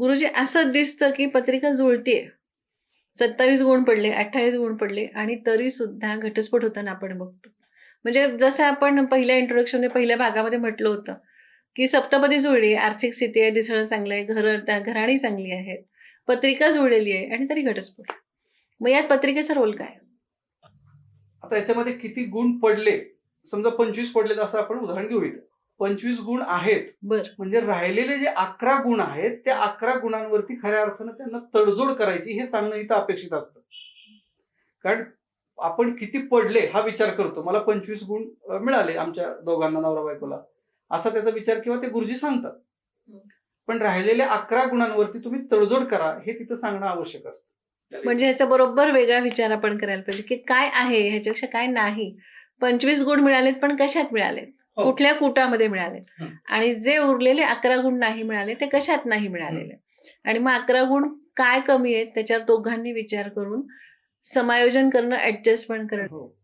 गुरुजी असं दिसतं की पत्रिका जुळतीये. सत्तावीस गुण पडले अठ्ठावीस गुण पडले आणि तरी सुद्धा घटस्फोट होताना आपण बघतो. म्हणजे जसं आपण पहिल्या इंट्रोडक्शन पहिल्या भागामध्ये म्हटलं होतं की सप्तपदी जुळली आर्थिक स्थिती आहे दिसणं चांगलं आहे घर घराणी चांगली आहेत. पत्रिका जुळलेली आहे आणि तरी घटस्फोट. मग यात पत्रिकेचा रोल काय? आता याच्यामध्ये किती गुण पडले? समजा पंचवीस पडले असं आपण उदाहरण घेऊ इथं पंचवीस गुण आहेत. बर. म्हणजे राहिलेले जे अकरा गुण आहेत त्या अकरा गुणांवरती खऱ्या अर्थानं त्यांना तडजोड करायची हे सांगणं इथं अपेक्षित असतं. कारण आपण किती पडले हा विचार करतो. मला पंचवीस गुण मिळाले आमच्या दोघांना नवरा बायकोला. असा त्याचा विचार किंवा ते गुरुजी सांगतात. पण राहिलेल्या अकरा गुणांवरती तुम्ही तडजोड करा हे तिथं सांगणं आवश्यक असतं. म्हणजे ह्याचा बरोबर वेगळा विचार आपण करायला पाहिजे की काय आहे ह्याच्यापेक्षा काय नाही. पंचवीस गुण मिळालेत पण कशात मिळालेत. कुठल्या कुटामध्ये मिळालेत हं. आणि जे उरलेले अकरा गुण नाही मिळाले ते कशात नाही मिळालेले? आणि मग अकरा गुण काय कमी आहेत? त्याच्यावर दोघांनी विचार करून समायोजन करणं ऍडजस्टमेंट करणं. हो.